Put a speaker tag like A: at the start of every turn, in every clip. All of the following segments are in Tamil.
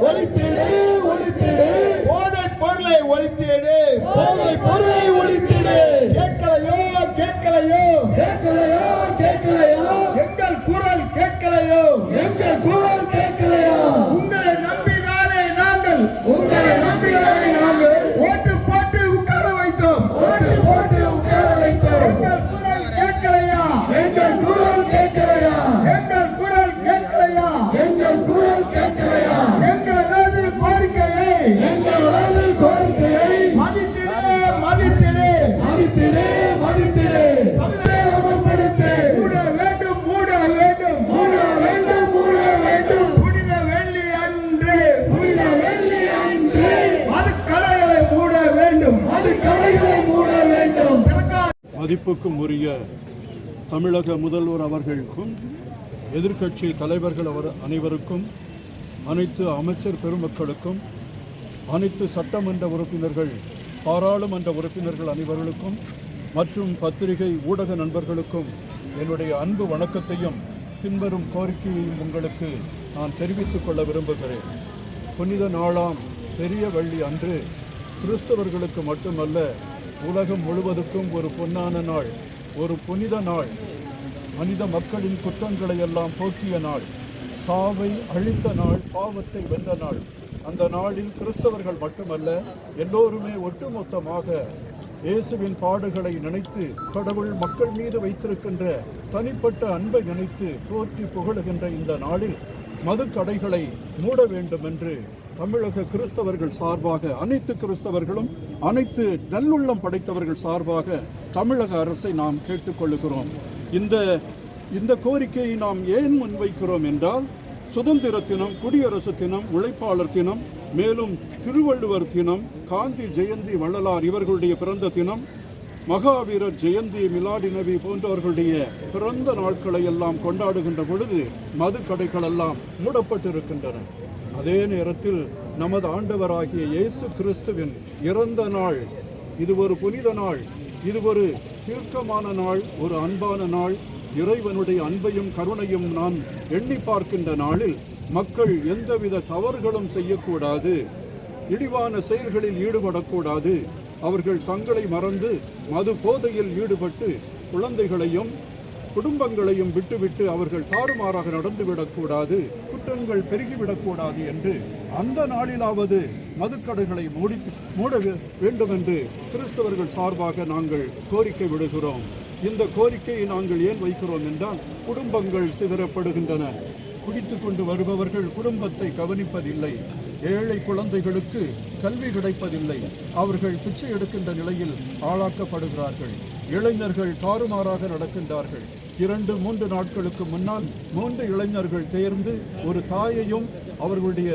A: ஒழித்திடு ஒழித்திடு போதை பொருளை ஒழித்திடு.
B: போதை பொருளை ஒழித்திடு.
A: கேட்கலையோ கேட்கலையோ.
B: கேட்கலையா கேட்கலையா.
A: எங்கள் குரல் கேட்கலையோ.
B: எங்கள் குரல்
C: மதிப்புக்கும் உரிய தமிழக முதல்வர் அவர்களுக்கும் எதிர்க்கட்சி தலைவர்கள் அவர் அனைவருக்கும் அனைத்து அமைச்சர் பெருமக்களுக்கும் அனைத்து சட்டமன்ற உறுப்பினர்கள் பாராளுமன்ற உறுப்பினர்கள் அனைவர்களுக்கும் மற்றும் பத்திரிகை ஊடக நண்பர்களுக்கும் என்னுடைய அன்பு வணக்கத்தையும் பின்வரும் கோரிக்கையையும் உங்களுக்கு நான் தெரிவித்துக் கொள்ள விரும்புகிறேன். புனித நாளாம் பெரிய வள்ளி அன்று கிறிஸ்தவர்களுக்கு மட்டுமல்ல உலகம் முழுவதுக்கும் ஒரு பொன்னான நாள் ஒரு புனித நாள். மனித மக்களின் குற்றங்களை எல்லாம் போக்கிய நாள் சாவை அழித்த நாள் பாவத்தை வென்ற நாள். அந்த நாளில் கிறிஸ்தவர்கள் மட்டுமல்ல எல்லோருமே ஒட்டுமொத்தமாக இயேசுவின் பாடுகளை நினைத்து கடவுள் மக்கள் மீது வைத்திருக்கின்ற தனிப்பட்ட அன்பை நினைத்து போற்றி புகழுகின்ற இந்த நாளில் மதுக்கடைகளை மூட வேண்டும் என்று தமிழக கிறிஸ்தவர்கள் சார்பாக அனைத்து கிறிஸ்தவர்களும் அனைத்து நல்லுள்ளம் படைத்தவர்கள் சார்பாக தமிழக அரசை நாம் கேட்டுக்கொள்கிறோம் இந்த இந்த கோரிக்கையை நாம் ஏன் முன்வைக்கிறோம் என்றால் சுதந்திர தினம் குடியரசு தினம் உழைப்பாளர் தினம் மேலும் திருவள்ளுவர் தினம் காந்தி ஜெயந்தி வள்ளலார் இவர்களுடைய பிறந்த தினம் மகாவீரர் ஜெயந்தி மிலாடி நபி போன்றவர்களுடைய பிறந்த நாட்களை எல்லாம் கொண்டாடுகின்ற பொழுது மது கடைகள் எல்லாம் மூடப்பட்டிருக்கின்றன. அதே நேரத்தில் நமது ஆண்டவராகிய இயேசு கிறிஸ்துவின் இறந்த நாள். இது ஒரு புனித நாள். இது ஒரு தீர்க்கமான நாள் ஒரு அன்பான நாள். இறைவனுடைய அன்பையும் கருணையும் நாம் எண்ணி பார்க்கின்ற நாளில் மக்கள் எந்தவித தவறுகளும் செய்யக்கூடாது. இழிவான செயல்களில் ஈடுபடக்கூடாது. அவர்கள் தங்களை மறந்து மது போதையில் ஈடுபட்டு குழந்தைகளையும் குடும்பங்களையும் விட்டுவிட்டு அவர்கள் தாறுமாறாக நடந்துவிடக்கூடாது குற்றங்கள் பெருகிவிடக்கூடாது என்று அந்த நாளிலாவது மதுக்கடைகளை மூடி மூட வேண்டும் என்று கிறிஸ்தவர்கள் சார்பாக நாங்கள் கோரிக்கை விடுகிறோம். இந்த கோரிக்கையை நாங்கள் ஏன் வைக்கிறோம் என்றால் குடும்பங்கள் சிதறப்படுகின்றன. குடித்து கொண்டு வருபவர்கள் குடும்பத்தை கவனிப்பதில்லை. ஏழை குழந்தைகளுக்கு கல்வி கிடைப்பதில்லை. அவர்கள் பிச்சை எடுக்கின்ற நிலையில் ஆளாக்கப்படுகிறார்கள். இளைஞர்கள் தாறுமாறாக நடக்கின்றார்கள். இரண்டு மூன்று நாட்களுக்கு முன்னால் மூன்று இளைஞர்கள் தேர்ந்து ஒரு தாயையும் அவர்களுடைய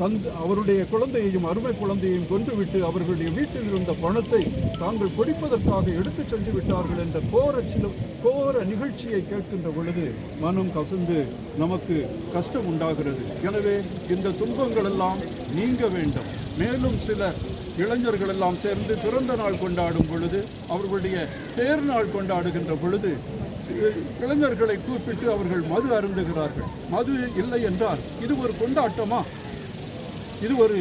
C: தந்து அவருடைய குழந்தையையும் அருமை குழந்தையையும் கொன்றுவிட்டு அவர்களுடைய வீட்டில் இருந்த பணத்தை தாங்கள் குடிப்பதற்காக எடுத்துச் சென்று விட்டார்கள் என்ற கோர சில கோர நிகழ்ச்சியை கேட்கின்ற பொழுது மனம் கசந்து நமக்கு கஷ்டம் உண்டாகிறது. எனவே இந்த துன்பங்கள் எல்லாம் நீங்க வேண்டும். மேலும் சில இளைஞர்கள் எல்லாம் சேர்ந்து பிறந்த நாள் கொண்டாடும் பொழுது அவர்களுடைய பேர் நாள் கொண்டாடுகின்ற பொழுது இளைஞர்களை கூப்பிட்டு அவர்கள் மது அருந்துகிறார்கள். மது இல்லை என்றால் இது ஒரு கொண்டாட்டமா? இது ஒரு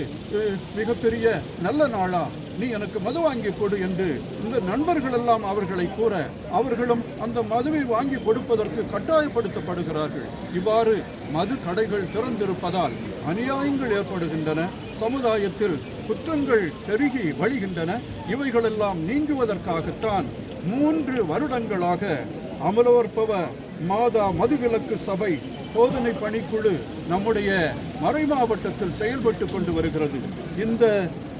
C: மிகப்பெரிய நல்ல நாளா. நீ எனக்கு மது வாங்கி கொடு என்று இந்த நண்பர்கள் எல்லாம் அவர்களை கூற அவர்களும் அந்த மதுவை வாங்கி கொடுப்பதற்கு கட்டாயப்படுத்தப்படுகிறார்கள். இவ்வாறு மது கடைகள் திறந்திருப்பதால் அநியாயங்கள் ஏற்படுகின்றன சமுதாயத்தில் குற்றங்கள் பெருகி வழிகின்றன. இவைகளெல்லாம் நீங்குவதற்காகத்தான் மூன்று வருடங்களாக அமலோற்பவ மாதா மதுவிலக்கு சபை போதனை பணிக்குழு நம்முடைய மறை மாவட்டத்தில் செயல்பட்டு கொண்டு வருகிறது. இந்த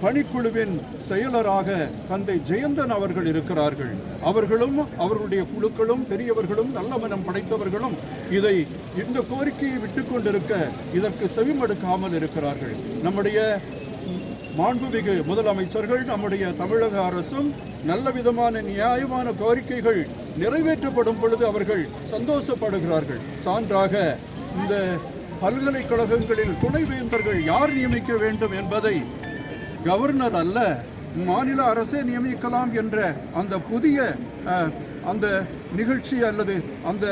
C: பணிக்குழுவின் செயலராக தந்தை ஜெயந்தன் அவர்கள் இருக்கிறார்கள். அவர்களும் அவர்களுடைய குழுக்களும் பெரியவர்களும் நல்ல மனம் படைத்தவர்களும் இதை இந்த கோரிக்கையை விட்டு கொண்டிருக்க இதற்கு செவிமடுக்காமல் இருக்கிறார்கள். நம்முடைய மாண்புமிகு முதலமைச்சர்கள் நம்முடைய தமிழக அரசும் நல்ல விதமான நியாயமான கோரிக்கைகள் நிறைவேற்றப்படும் பொழுது அவர்கள் சந்தோஷப்படுகிறார்கள். சான்றாக இந்த பல்கலைக்கழகங்களில் துணைவேந்தர்கள் யார் நியமிக்க வேண்டும் என்பதை கவர்னர் அல்ல மாநில அரசே நியமிக்கலாம் என்ற அந்த புதிய அந்த நிகழ்ச்சி அல்லது அந்த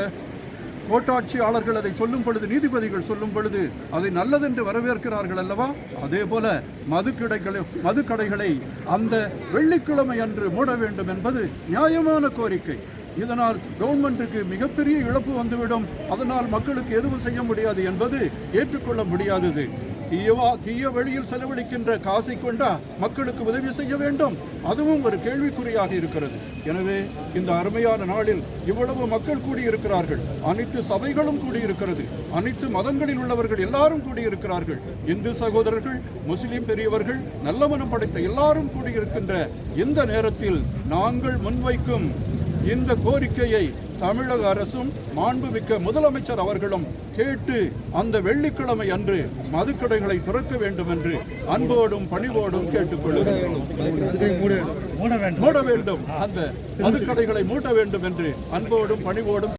C: கோட்டாட்சியாளர்கள் அதை சொல்லும் பொழுது நீதிபதிகள் சொல்லும் பொழுது அதை நல்லதென்று வரவேற்கிறார்கள் அல்லவா? அதே போல மதுக்கடைகளை மதுக்கடைகளை அந்த வெள்ளிக்கிழமை அன்று மூட வேண்டும் என்பது நியாயமான கோரிக்கை. இதனால் கவர்மெண்ட்டுக்கு மிகப்பெரிய இழப்பு வந்துவிடும். அதனால் மக்களுக்கு எதுவும் செய்ய முடியாது என்பது ஏற்றுக்கொள்ள முடியாதது. தீயவா தீய வழியில் செலவழிக்கின்ற காசை கொண்டா மக்களுக்கு உதவி செய்ய வேண்டும்? அதுவும் ஒரு கேள்விக்குறியாக இருக்கிறது. எனவே இந்த அருமையான நாளில் இவ்வளவு மக்கள் கூடியிருக்கிறார்கள். அனைத்து சபைகளும் கூடியிருக்கிறது. அனைத்து மதங்களில் உள்ளவர்கள் எல்லாரும் கூடியிருக்கிறார்கள். இந்து சகோதரர்கள் முஸ்லிம் பெரியவர்கள் நல்ல மனம் படைத்த எல்லாரும் கூடியிருக்கின்ற இந்த நேரத்தில் நாங்கள் முன்வைக்கும் இந்த கோரிக்கையை தமிழக அரசும் மாண்புமிக்க முதலமைச்சர் அவர்களும் கேட்டு அந்த வெள்ளிக்கிழமை அன்று மதுக்கடைகளை திறக்க வேண்டும் என்று அன்போடும் பணிவோடும் கேட்டுக்கொள்கிறோம். மூட வேண்டும். அந்த மதுக்கடைகளை மூட வேண்டும் என்று அன்போடும் பணிவோடும்